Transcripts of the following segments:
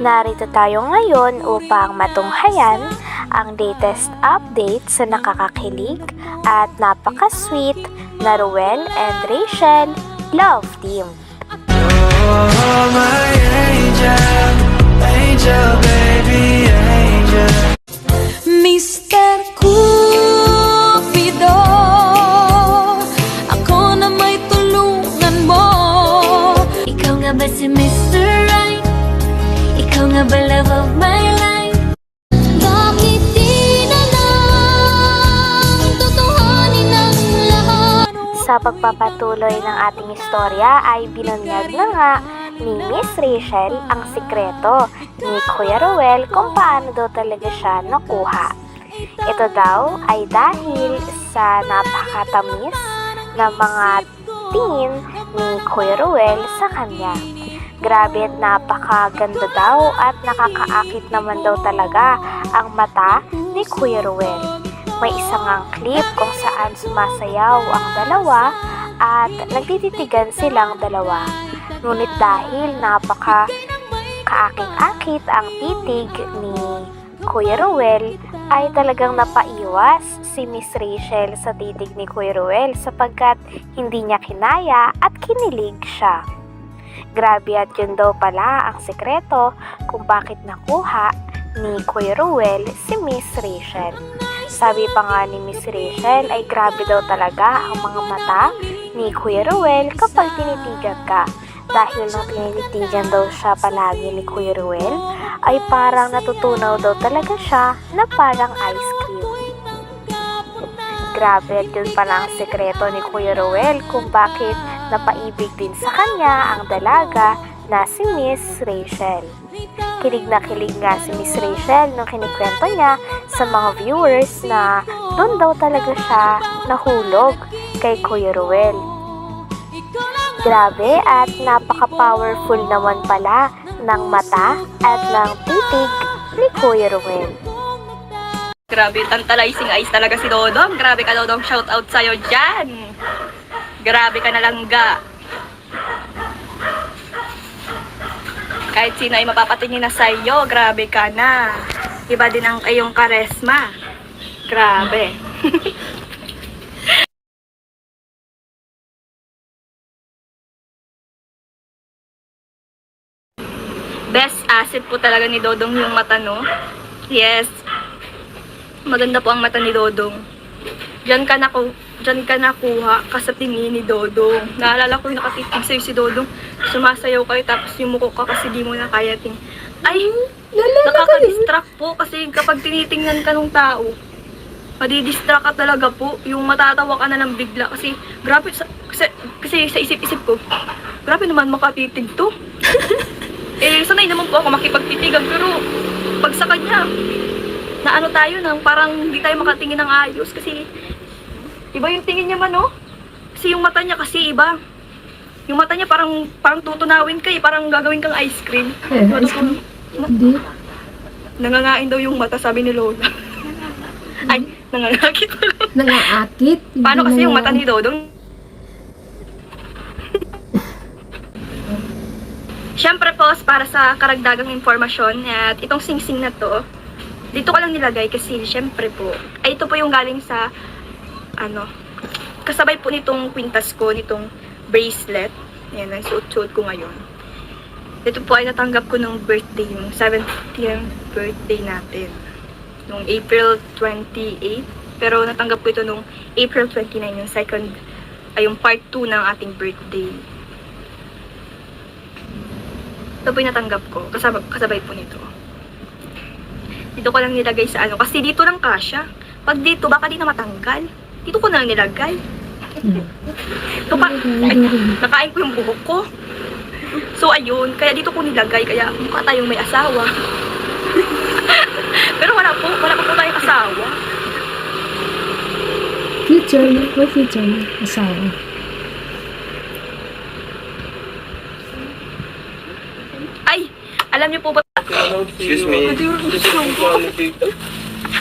Narito tayo ngayon upang matunghayan ang latest update sa nakakakilig at napaka-sweet na Ruel and Rachel Love Team. Oh, my pagpapatuloy ng ating istorya ay binunyag na nga ni Miss Rachel ang sikreto ni Kuya Ruel kung paano daw talaga siya nakuha. Ito daw ay dahil sa napakatamis na mga tingin ni Kuya Ruel sa kanya. Grabe napakaganda daw at nakakaakit naman daw talaga ang mata ni Kuya Ruel. May isang ang clip kung saan sumasayaw ang dalawa at nagtititigan silang dalawa. Ngunit dahil napaka kaakit-akit ang titig ni Kuya Ruel, ay talagang napaiwas si Miss Rachel sa titig ni Kuya Ruel sapagkat hindi niya kinaya at kinilig siya. Grabe at yun daw pala ang sekreto kung bakit nakuha ni Kuya Ruel si Miss Rachel. Sabi pa nga ni Miss Rachel ay grabe daw talaga ang mga mata ni Kuya Ruel kapag tinitigan ka. Dahil nung tinititigan daw siya palagi ni Kuya Ruel, ay parang natutunaw daw talaga siya na parang ice cream. Grabe at yun pala ang sekreto ni Kuya Ruel kung bakit napaibig din sa kanya ang dalaga na si Miss Rachel. Kilig na kilig nga si Miss Rachel nung kinikwento niya sa mga viewers na doon daw talaga siya nahulog kay Kuya Ruel. Grabe at napaka-powerful naman pala ng mata at ng titig ni Kuya Ruel. Grabe, tantalizing eyes talaga si Dodong. Grabe ka, Dodong. Shout out sa'yo dyan. Grabe ka na lang, ga. Kahit sino ay mapapatingin na sa'yo, grabe ka na. Iba din ang iyong karesma. Grabe. Best asset po talaga ni Dodong yung mata, no? Yes, Maganda po ang mata ni Dodong. Diyan ka naku diyan ka nakuha ka sa tingin ni Dodong. Naalala ko yung nakatitig sa'yo si Dodong. Sumasayaw kayo tapos yumuko ka kasi di mo na kaya ting. Ay, nakaka-distract po kasi kapag tinitingnan ka ng tao, madidistract ka talaga po. Yung matatawa ka na lang bigla kasi grabe sa, kasi, kasi sa isip-isip ko, grabe naman makatitig to. eh, sanay naman po ako makipagtitigan pero pag sa kanya, na ano tayo nang parang hindi tayo makatingin ng ayos kasi iba yung tingin niya man, no? Kasi yung mata niya kasi iba. Yung mata niya parang parang tutunawin ka eh, parang gagawin kang ice cream. Eh, Ano ice ko- Hindi. Nangangain daw yung mata, sabi ni Lola. Ay, nangangakit pala. Nangaakit. Hindi Paano kasi yung mata ni Dodong? Siyempre po, para sa karagdagang informasyon, at itong sing-sing na to, dito ko lang nilagay kasi siyempre po, ay ito po yung galing sa, ano, kasabay po nitong kwintas ko, nitong bracelet. Ayan, ang suot-suot ko ngayon. Ito po ay natanggap ko nung birthday, yung 70th birthday natin. Nung April 28. Pero natanggap ko ito nung April 29, yung second, ay yung part 2 ng ating birthday. Ito po yung natanggap ko, kasabay, kasabay po nito. Dito ko lang nilagay sa ano, kasi dito lang kasya. Pag dito, baka di na matanggal. Dito ko na lang nilagay. Hmm. Ito pa, ay, nakain ko yung buhok ko. So ayun, kaya dito ko nilagay, kaya mukha tayong may asawa. Pero wala po, wala pa po tayong asawa. Future na. May future na. Asawa. Ay, alam niyo po ba? Excuse me.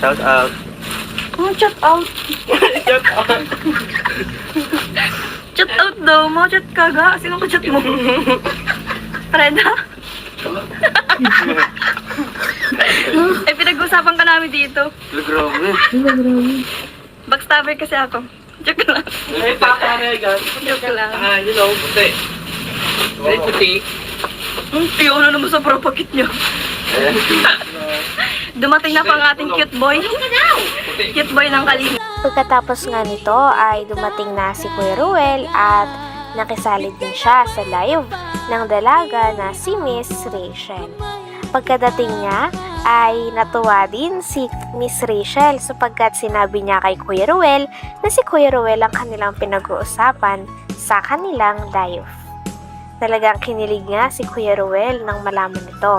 Shout out. Oh, chat out. Shout out. Chat out daw mo, chat ka ga. Sino ka chat mo? Preda? eh, pinag-usapan ka namin dito. Grabe. Backstabber kasi ako. Joke lang. Ay, pakaregan. Joke lang. Ah, you know, puti. Ay, puti. Hmm, tiyo na naman sa propagit niyo. Dumating na pa ang ating cute boy. Cute boy ng Kalinga. Pagkatapos nga nito ay dumating na si Kuya Ruel at nakisali din siya sa live ng dalaga na si Miss Rachel. Pagkadating niya ay natuwa din si Miss Rachel sapagkat sinabi niya kay Kuya Ruel na si Kuya Ruel ang kanilang pinag-uusapan sa kanilang live. Talagang kinilig nga si Kuya Ruel nang malaman ito.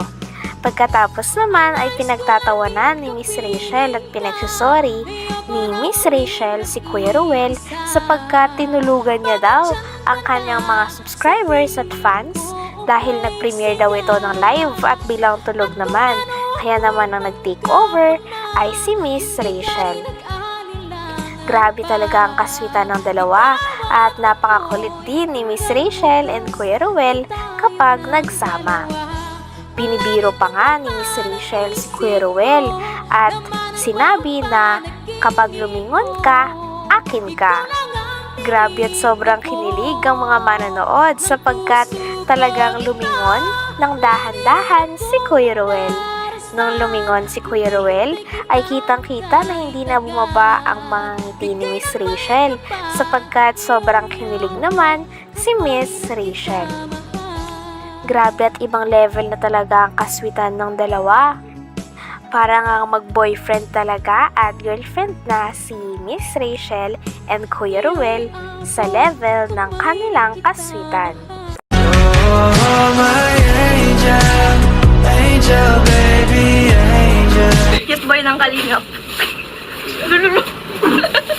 Pagkatapos naman ay pinagtatawanan ni Miss Rachel at pinagsusorry ni Miss Rachel si Kuya Ruel sapagkat tinulugan niya daw ang kanyang mga subscribers at fans dahil nag-premiere daw ito ng live at bilang tulog naman. Kaya naman ang nag-take over ay si Miss Rachel. Grabe talaga ang kaswitan ng dalawa at napakakulit din ni Miss Rachel and Kuya Ruel kapag nagsama. Binibiro pa nga ni Miss Rachel si at sinabi na kapag lumingon ka, akin ka. Grabe at sobrang kinilig ang mga manonood sapagkat talagang lumingon ng dahan-dahan si Kuya Ruel. Nung lumingon si Kuya Ruel, ay kitang-kita na hindi na bumaba ang mga ngiti ni Miss Rachel sapagkat sobrang kinilig naman si Miss Rachel. Grabe at ibang level na talaga ang kaswitan ng dalawa. Parang ang mag-boyfriend talaga at girlfriend na si Miss Rachel and Kuya Ruel sa level ng kanilang kaswitan. Oh, my angel, angel, baby, angel. Cute boy ng Kalingap.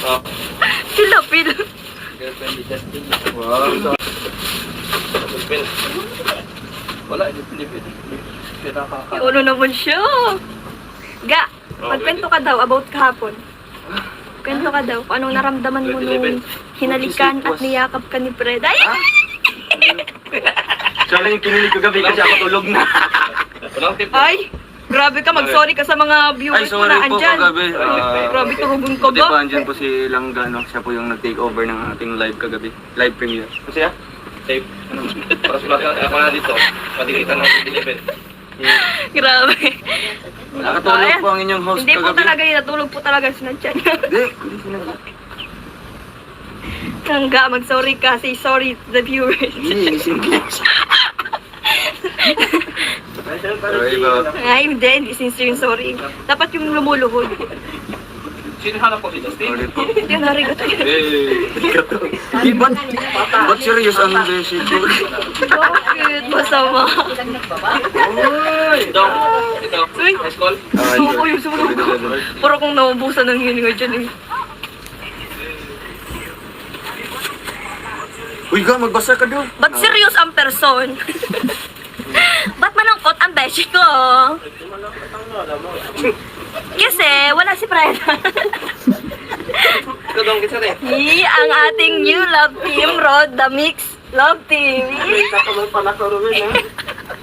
Oh. Silapil. Girlfriend ni Justin. Wow. Husband. Wala, hindi Pilipin. Pinakaka. Ano naman siya? Ga, magkwento ka daw about kahapon. Kwento ka daw kung anong naramdaman mo nung hinalikan at niyakap ka ni Fred. Ay! Siya lang yung kinilig ko gabi kasi ako tulog na. Tip. Ay! Grabe ka, mag-sorry ka sa mga viewers mo na andyan. Ah, Grabe turugon Di ba, ba? andyan po si Langga, no? Siya po yung nag-take over ng ating live kagabi. Live premiere. Kasi ah, tape. Ano? Para sulat ako na dito. Patikita ng Pilipin. Grabe. Nakatulog po ang inyong host Hindi po kagabi. talaga yun, natulog po talaga sinadya niya. Hindi, hindi sinabi. Hangga, mag-sorry ka, say sorry to the viewers. Hindi, ba? Ay, hindi, hindi sincere yung sorry. Dapat yung lumuluhod. Sino hanap ko si Justin? Narigat yun. Eh, Di ba? Ba't serious ang ko? Bakit? Masama. Ito. Ito. Uy, Nice call. Ah, Oo, yung sumulog ko. Kong naubusan ng hininga dyan eh. Uy, ga, magbasa ka daw. Ba't serious ang person? Ba't manangkot ang beshi ko? Kasi wala si Preda. Ito dong kita rin. Hi, ang ating new love team, Rod the Mix Love Team. Pala ko rin ha.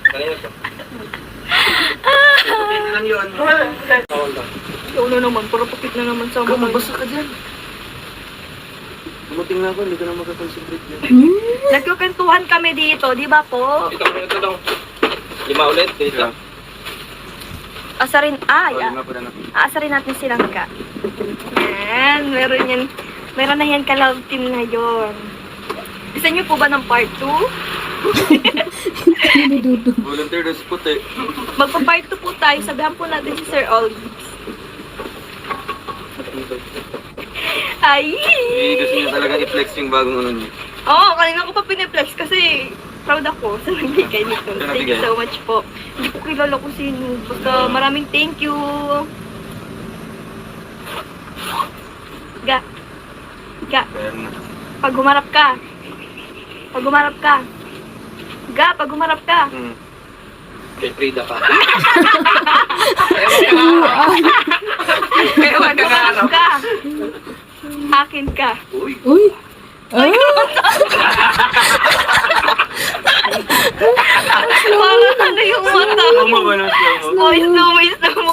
Kanina to. Tingnan yun. Ikaw na naman, puro pupit na naman sa Ga, mga. magbasa ka dyan. Dumating na ako, hindi ka na makakonsentrate dyan. Nagkukentuhan kami dito, di ba po? Ito, ito dong. Lima ulit. Dito. Asarin, ah, pa na. Aasarin natin silang ka. Yan, meron yan. Meron na yan ka-love team na yon. Gusto niyo po ba ng part 2? Volunteer na si Puti. Magpa-part 2 po tayo. Sabihan po natin si Sir Olgies. Ay! Eh, gusto niya talaga i-flex yung bagong ano niya. Oo, oh, kanina ko pa piniplex kasi proud ako sa nagbigay nito. Thank you so much po. Hindi ko kilala kung sino. Basta maraming thank you. Ga. Ga. Pag humarap ka. Pag humarap ka. Ga, pag humarap ka. Hmm. Kay Frida ka. Kaya pag humarap ka. Akin ka. Uy. Uy! Ah! Parang ano yung mata? Slow mo ba ng slow mo? Oh, slow mo, slow mo